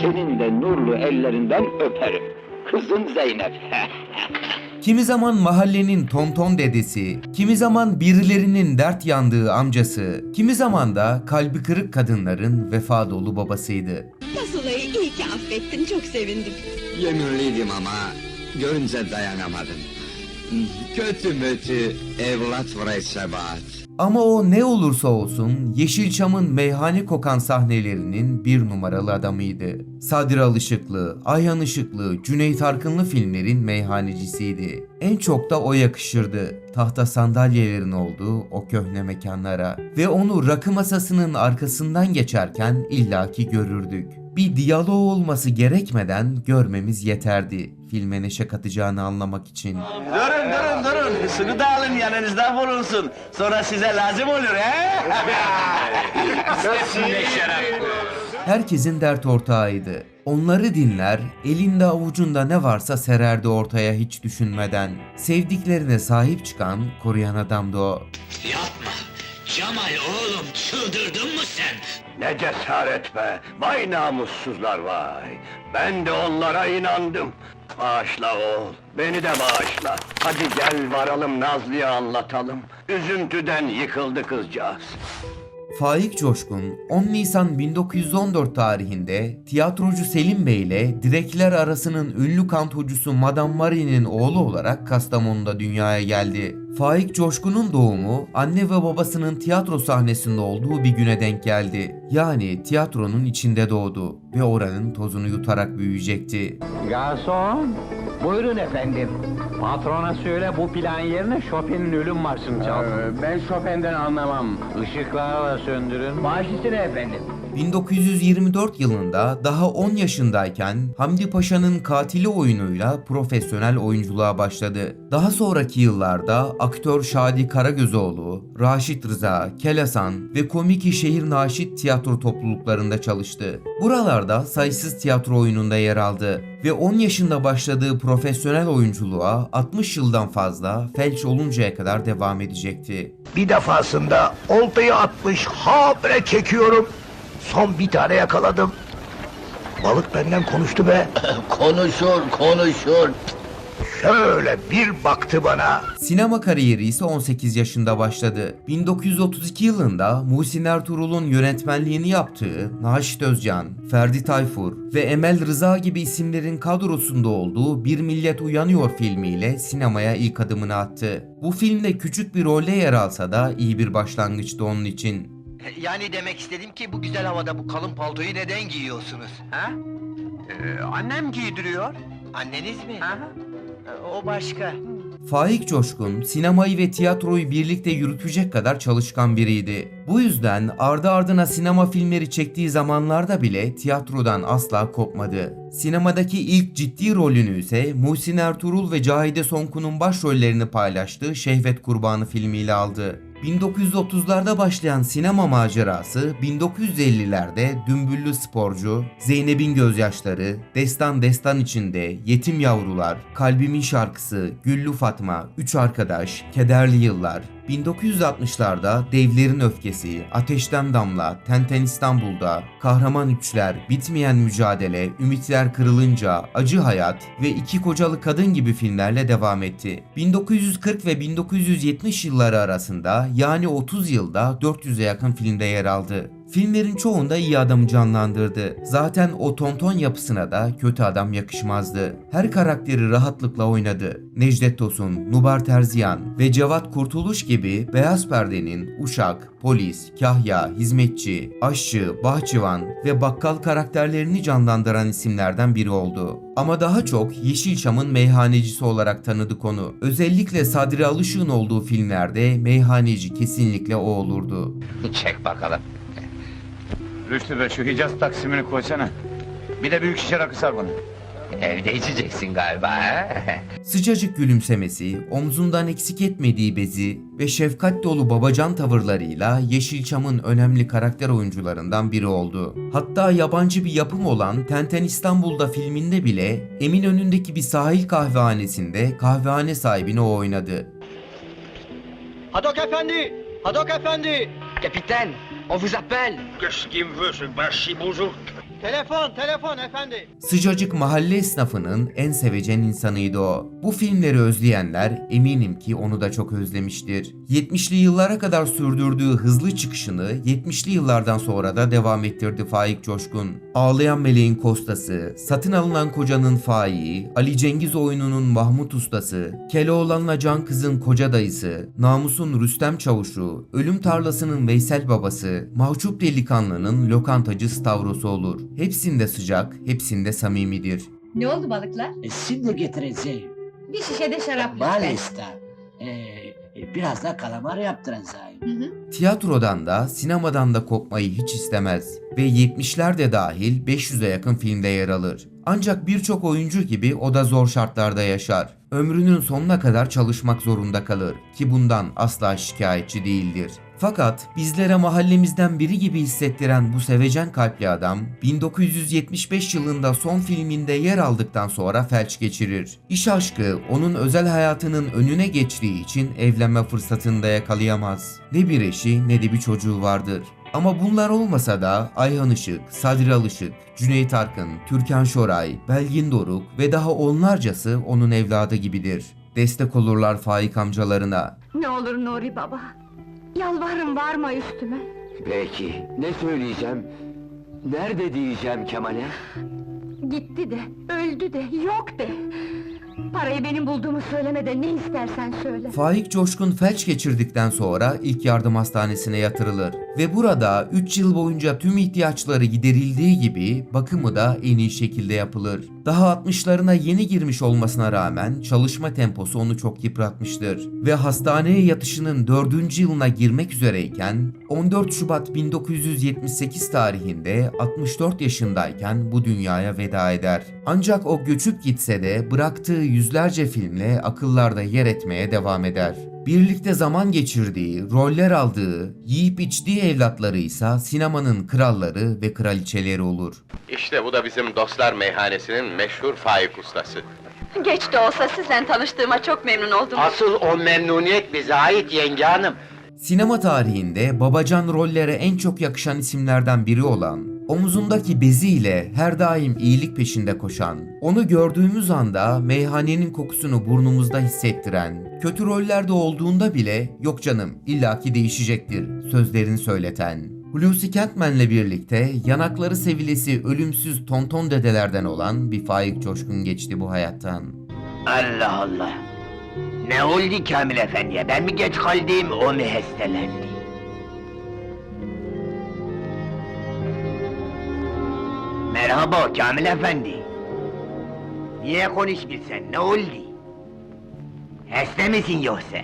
senin de nurlu ellerinden öperim. Kızım Zeynep. Kimi zaman mahallenin tonton dedesi, kimi zaman birilerinin dert yandığı amcası, kimi zaman da kalbi kırık kadınların vefa dolu babasıydı. Pasulayı iyi ki affettin, çok sevindim. Yeminliydim ama görünce dayanamadım. Kötü mötü evlat mürettebat. Ama o ne olursa olsun Yeşilçam'ın meyhane kokan sahnelerinin bir numaralı adamıydı. Sadri Alışıklı, Ayhan Işıklı, Cüneyt Arkınlı filmlerin meyhanecisiydi. En çok da o yakışırdı. Tahta sandalyelerin olduğu o köhne mekanlara. Ve onu rakı masasının arkasından geçerken illaki görürdük. Bir diyalog olması gerekmeden görmemiz yeterdi. Filme neşe katacağını anlamak için. Durun durun durun. Suyu da alın yanınızda bulunsun. Sonra size lazım olur he? Herkesin dert ortağıydı. Onları dinler, elinde avucunda ne varsa sererdi ortaya hiç düşünmeden. Sevdiklerine sahip çıkan, koruyan adamdı o. Yapma. Cemal oğlum çıldırdın mı sen? Ne cesaret be! Vay namussuzlar vay! Ben de onlara inandım. Bağışla oğul, beni de bağışla. Hadi gel varalım Nazlı'ya anlatalım. Üzüntüden yıkıldı kızcağız. Faik Coşkun 10 Nisan 1914 tarihinde tiyatrocu Selim Bey ile direkler arasının ünlü kantocusu Madame Marie'nin oğlu olarak Kastamonu'da dünyaya geldi. Faik Coşkun'un doğumu anne ve babasının tiyatro sahnesinde olduğu bir güne denk geldi. Yani tiyatronun içinde doğdu ve oranın tozunu yutarak büyüyecekti. Garson, buyurun efendim. Patrona söyle bu plan yerine Chopin'in ölüm marşını çalsın. ben Chopin'den anlamam. Işıklarla söndürün. Baş üstüne efendim. 1924 yılında daha 10 yaşındayken Hamdi Paşa'nın Katili oyunuyla profesyonel oyunculuğa başladı. Daha sonraki yıllarda aktör Şadi Karagözoğlu, Raşit Rıza, Kelasan ve Komiki Şehir Naşit tiyatro topluluklarında çalıştı. Buralarda sayısız tiyatro oyununda yer aldı ve 10 yaşında başladığı profesyonel oyunculuğa 60 yıldan fazla felç oluncaya kadar devam edecekti. Bir defasında oltayı atmış, habire çekiyorum. Son bir tane yakaladım. Balık benden konuştu be. Konuşur konuşur. Şöyle bir baktı bana. Sinema kariyeri ise 18 yaşında başladı. 1932 yılında Muhsin Ertuğrul'un yönetmenliğini yaptığı Naşit Özcan, Ferdi Tayfur ve Emel Rıza gibi isimlerin kadrosunda olduğu Bir Millet Uyanıyor filmiyle sinemaya ilk adımını attı. Bu filmde küçük bir rolde yer alsa da iyi bir başlangıçtı onun için. Yani demek istedim ki bu güzel havada bu kalın paltoyu neden giyiyorsunuz? Ha? Ee, annem giydiriyor. Anneniz mi? O başka. Faik Coşkun sinemayı ve tiyatroyu birlikte yürütecek kadar çalışkan biriydi. Bu yüzden ardı ardına sinema filmleri çektiği zamanlarda bile tiyatrodan asla kopmadı. Sinemadaki ilk ciddi rolünü ise Muhsin Ertuğrul ve Cahide Sonku'nun başrollerini paylaştığı Şehvet Kurbanı filmiyle aldı. 1930'larda başlayan sinema macerası 1950'lerde Dümbüllü Sporcu, Zeynep'in Gözyaşları, Destan Destan içinde, Yetim Yavrular, Kalbimin Şarkısı, Güllü Fatma, Üç Arkadaş, Kederli Yıllar, 1960'larda Devlerin Öfkesi, Ateşten Damla, Tenten İstanbul'da, Kahraman Üçler, Bitmeyen Mücadele, Ümitler Kırılınca, Acı Hayat ve İki Kocalı Kadın gibi filmlerle devam etti. 1940 ve 1970 yılları arasında yani 30 yılda 400'e yakın filmde yer aldı. Filmlerin çoğunda iyi adamı canlandırdı. Zaten o tonton yapısına da kötü adam yakışmazdı. Her karakteri rahatlıkla oynadı. Necdet Tosun, Nubar Terziyan ve Cevat Kurtuluş gibi Beyaz Perde'nin Uşak, Polis, Kahya, Hizmetçi, Aşçı, Bahçıvan ve Bakkal karakterlerini canlandıran isimlerden biri oldu. Ama daha çok Yeşilçam'ın meyhanecisi olarak tanıdık onu. Özellikle Sadri Alışık'ın olduğu filmlerde meyhaneci kesinlikle o olurdu. Çek bakalım. Rüştü be şu Hicaz taksimini koysana. Bir de büyük şişe rakı sar bana. Evde içeceksin galiba ha? Sıcacık gülümsemesi, omzundan eksik etmediği bezi ve şefkat dolu babacan tavırlarıyla Yeşilçam'ın önemli karakter oyuncularından biri oldu. Hatta yabancı bir yapım olan Tenten İstanbul'da filminde bile Eminönü'ndeki bir sahil kahvehanesinde kahvehane sahibini o oynadı. Hadok efendi! Hadok efendi! Capitaine, on vous appelle! Qu'est-ce qu'il me veut ce bachibouzouk Telefon, telefon efendi. Sıcacık mahalle esnafının en sevecen insanıydı o. Bu filmleri özleyenler eminim ki onu da çok özlemiştir. 70'li yıllara kadar sürdürdüğü hızlı çıkışını 70'li yıllardan sonra da devam ettirdi Faik Coşkun. Ağlayan Meleğin Kostası, Satın Alınan Kocanın Faik'i, Ali Cengiz oyununun Mahmut Ustası, Keloğlan'la Can Kız'ın Koca Dayısı, Namus'un Rüstem Çavuşu, Ölüm Tarlası'nın Veysel Babası, Mahcup Delikanlı'nın Lokantacı Stavros'u olur. Hepsinde sıcak, hepsinde samimidir. Ne oldu balıklar? E, Şimdi getireceğim. Bir şişe de şarap lütfen. Maalesef. E, biraz da kalamar yaptıracağım. Hı hı. Tiyatrodan da sinemadan da kopmayı hiç istemez ve 70'lerde dahil 500'e yakın filmde yer alır. Ancak birçok oyuncu gibi o da zor şartlarda yaşar. Ömrünün sonuna kadar çalışmak zorunda kalır ki bundan asla şikayetçi değildir. Fakat bizlere mahallemizden biri gibi hissettiren bu sevecen kalpli adam 1975 yılında son filminde yer aldıktan sonra felç geçirir. İş aşkı onun özel hayatının önüne geçtiği için evlenme fırsatını da yakalayamaz. Ne bir eşi ne de bir çocuğu vardır. Ama bunlar olmasa da Ayhan Işık, Sadri Alışık, Cüneyt Arkın, Türkan Şoray, Belgin Doruk ve daha onlarcası onun evladı gibidir. Destek olurlar Faik amcalarına. Ne olur Nuri baba. Yalvarırım varma üstüme. Peki, ne söyleyeceğim? Nerede diyeceğim Kemal'e? Gitti de, öldü de, yok de. Parayı benim bulduğumu söyleme de ne istersen söyle. Faik Coşkun felç geçirdikten sonra ilk yardım hastanesine yatırılır ve burada 3 yıl boyunca tüm ihtiyaçları giderildiği gibi bakımı da en iyi şekilde yapılır. Daha 60'larına yeni girmiş olmasına rağmen çalışma temposu onu çok yıpratmıştır ve hastaneye yatışının 4. yılına girmek üzereyken 14 Şubat 1978 tarihinde 64 yaşındayken bu dünyaya veda eder. Ancak o göçüp gitse de bıraktığı yüzlerce filmle akıllarda yer etmeye devam eder. Birlikte zaman geçirdiği, roller aldığı, yiyip içtiği evlatları ise sinemanın kralları ve kraliçeleri olur. İşte bu da bizim Dostlar Meyhanesi'nin meşhur Faik ustası. Geç de olsa sizle tanıştığıma çok memnun oldum. Asıl o memnuniyet bize ait yenge hanım. Sinema tarihinde babacan rollere en çok yakışan isimlerden biri olan, omuzundaki beziyle her daim iyilik peşinde koşan, onu gördüğümüz anda meyhanenin kokusunu burnumuzda hissettiren, kötü rollerde olduğunda bile yok canım illaki değişecektir sözlerini söyleten, Hulusi Kentmen'le birlikte yanakları sevilesi ölümsüz tonton dedelerden olan bir Faik Coşkun geçti bu hayattan. Allah Allah. Ne oldu Kamil Efendi'ye? Ben mi geç kaldım, o mu hastelendi? Merhaba Kamil Efendi. Niye konuşmuyorsun, ne oldu? Hasta mısın yoksa?